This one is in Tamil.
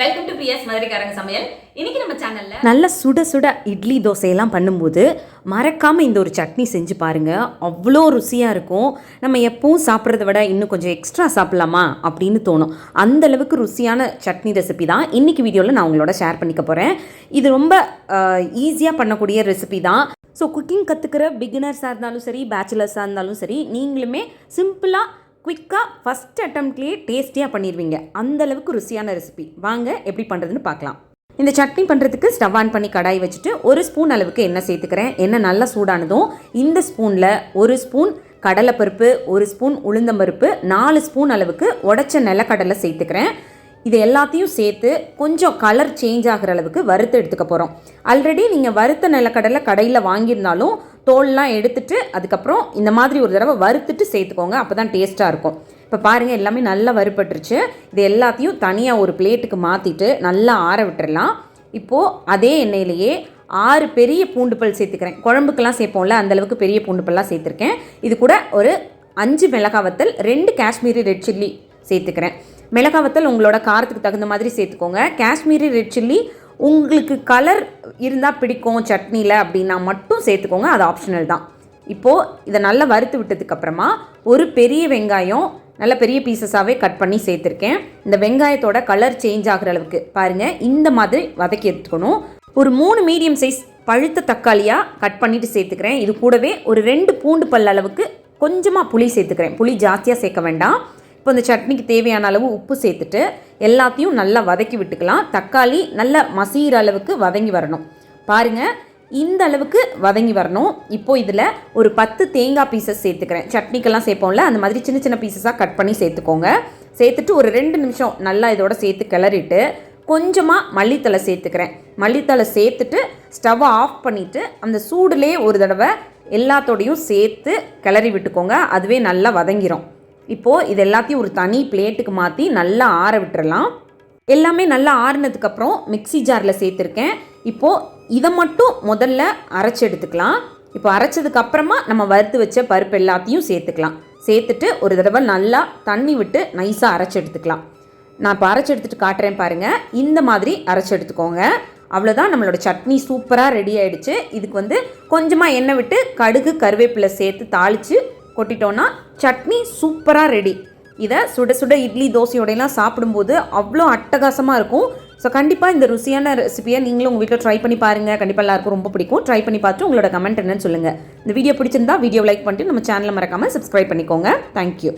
வெல்கம் டு பிஎஸ் மதுரைக்காரங்க சமையல். இன்னைக்கு நம்ம சேனல்ல நல்ல சுட சுட இட்லி தோசையெல்லாம் பண்ணும்போது மறக்காமல் இந்த ஒரு சட்னி செஞ்சு பாருங்கள் அவ்வளோ ருசியாக இருக்கும். நம்ம எப்பவும் சாப்பிட்றத விட இன்னும் கொஞ்சம் எக்ஸ்ட்ரா சாப்பிட்லாமா அப்படின்னு தோணும். அந்த அளவுக்கு ருசியான சட்னி ரெசிபி தான் இன்றைக்கி வீடியோவில் நான் உங்களோட ஷேர் பண்ணிக்க போகிறேன் இது ரொம்ப ஈஸியாக பண்ணக்கூடிய ரெசிபி தான். ஸோ குக்கிங் கற்றுக்கிற பிகினர்ஸாக இருந்தாலும் சரி பேச்சுலர்ஸாக இருந்தாலும் சரி நீங்களுமே சிம்பிளாக குயிக்காக ஃபஸ்ட் அட்டம்ப்ட்லேயே டேஸ்டியாக பண்ணிடுவீங்க அந்த அளவுக்கு ருசியான ரெசிபி வாங்க எப்படி பண்ணுறதுன்னு பார்க்கலாம். இந்த சட்னி பண்ணுறதுக்கு ஸ்டவ் ஆன் பண்ணி கடாய் வச்சுட்டு ஒரு ஸ்பூன் அளவுக்கு எண்ணெய் சேர்த்துக்கிறேன். எண்ணெய் நல்லா சூடானதும் இந்த ஸ்பூனில் ஒரு ஸ்பூன் கடலைப்பருப்பு ஒரு ஸ்பூன் உளுந்தம்பருப்பு நாலு ஸ்பூன் அளவுக்கு உடச்ச நிலக்கடலை சேர்த்துக்கிறேன். இது எல்லாத்தையும் சேர்த்து கொஞ்சம் கலர் சேஞ்ச் ஆகிற அளவுக்கு வறுத்து எடுத்துக்க போகிறோம் ஆல்ரெடி நீங்கள் வறுத்த நிலக்கடலை கடையில் வாங்கியிருந்தாலும் தோல்லாம் எடுத்துட்டு அதுக்கப்புறம் இந்த மாதிரி ஒரு தடவை வறுத்துட்டு சேர்த்துக்கோங்க அப்போ தான் டேஸ்ட்டாக இருக்கும். இப்போ பாருங்கள் எல்லாமே நல்லா வறுப்பட்டுருச்சு இது எல்லாத்தையும் தனியாக ஒரு பிளேட்டுக்கு மாற்றிட்டு நல்லா ஆற விட்டுடலாம் இப்போது அதே எண்ணெயிலேயே ஆறு பெரிய பூண்டு பல் சேர்த்துக்கிறேன். குழம்புக்கெல்லாம் சேர்ப்போம்ல அந்தளவுக்கு பெரிய பூண்டு பல்லாம் சேர்த்துருக்கேன். இது கூட ஒரு அஞ்சு மிளகாவத்தல் ரெண்டு காஷ்மீரி ரெட் சில்லி சேர்த்துக்கிறேன். மிளகாவத்தல் உங்களோட காரத்துக்கு தகுந்த மாதிரி சேர்த்துக்கோங்க. காஷ்மீரி ரெட் சில்லி உங்களுக்கு கலர் இருந்தால் பிடிக்கும் சட்னியில் அப்படின்னா மட்டும் சேர்த்துக்கோங்க. அது ஆப்ஷனல் தான். இப்போது இதை நல்லா வறுத்து விட்டதுக்கப்புறமா ஒரு பெரிய வெங்காயம் நல்ல பெரிய பீசஸாகவே கட் பண்ணி சேர்த்துருக்கேன். இந்த வெங்காயத்தோட கலர் சேஞ்ச் ஆகிற அளவுக்கு பாருங்கள் இந்த மாதிரி வதக்கி எடுத்துக்கணும். ஒரு மூணு மீடியம் சைஸ் பழுத்த தக்காளியாக கட் பண்ணிவிட்டு சேர்த்துக்கிறேன். இது கூடவே ஒரு ரெண்டு பூண்டு பல் அளவுக்கு கொஞ்சமாக புளி சேர்த்துக்கிறேன். புளி ஜாஸ்தியாக சேர்க்க வேண்டாம். இப்போ இந்த சட்னிக்கு தேவையான அளவு உப்பு சேர்த்துட்டு எல்லாத்தையும் நல்லா வதக்கி விட்டுக்கலாம். தக்காளி நல்லா மசீர அளவுக்கு வதங்கி வரணும். பாருங்கள் இந்த அளவுக்கு வதங்கி வரணும். இப்போ இதில் ஒரு பத்து தேங்காய் பீசஸ் சேர்த்துக்கிறேன். சட்னிக்கெல்லாம் சேர்ப்போம்ல அந்த மாதிரி சின்ன சின்ன பீசஸாக கட் பண்ணி சேர்த்துக்கோங்க. சேர்த்துட்டு ஒரு ரெண்டு நிமிஷம் நல்லா இதோட சேர்த்து கிளறிட்டு கொஞ்சமாக மல்லித்தலை சேர்த்துக்கிறேன். மல்லித்தலை சேர்த்துட்டு ஸ்டவ்வை ஆஃப் பண்ணிவிட்டு அந்த சூடுலேயே ஒரு தடவை எல்லாத்தோடையும் சேர்த்து கிளறி விட்டுக்கோங்க. அதுவே நல்லா வதங்கிரும். இப்போது இது எல்லாத்தையும் ஒரு தனி பிளேட்டுக்கு மாற்றி நல்லா ஆற விட்டுறலாம். எல்லாமே நல்லா ஆறினதுக்கப்புறம் மிக்ஸி ஜாரில் சேர்த்துருக்கேன். இப்போது இதை மட்டும் முதல்ல அரைச்சி எடுத்துக்கலாம். இப்போ அரைச்சதுக்கப்புறமா நம்ம வறுத்து வச்ச பருப்பு எல்லாத்தையும் சேர்த்துக்கலாம். சேர்த்துட்டு ஒரு தடவை நல்லா தண்ணி விட்டு நைஸாக அரைச்சி எடுத்துக்கலாம். நான் இப்போ அரைச்சி எடுத்துகிட்டு காட்டுறேன் பாருங்கள் இந்த மாதிரி அரைச்சி எடுத்துக்கோங்க. அவ்வளோதான் நம்மளோட சட்னி சூப்பராக ரெடி ஆகிடுச்சு இதுக்கு வந்து கொஞ்சமாக எண்ணெய் விட்டு கடுகு கருவேப்பிலை சேர்த்து தாளித்து கொட்டிட்டோன்னா சட்னி சூப்பராக ரெடி இதை சுட சுட இட்லி தோசையோடையெல்லாம் சாப்பிடும்போது அவ்வளோ அட்டகாசமாக இருக்கும். ஸோ கண்டிப்பாக இந்த ருசியான ரெசிபியை நீங்களும் உங்கள் வீட்டில் ட்ரை பண்ணி பாருங்கள் கண்டிப்பாக எல்லாருக்கும் ரொம்ப பிடிக்கும். ட்ரை பண்ணி பார்த்துட்டு உங்களோட கமெண்ட் என்னன்னு சொல்லுங்கள் இந்த வீடியோ பிடிச்சிருந்தா வீடியோ லைக் பண்ணிட்டு நம்ம சேனலை மறக்காமல் சப்ஸ்கிரைப் பண்ணிக்கோங்க. தேங்க்யூ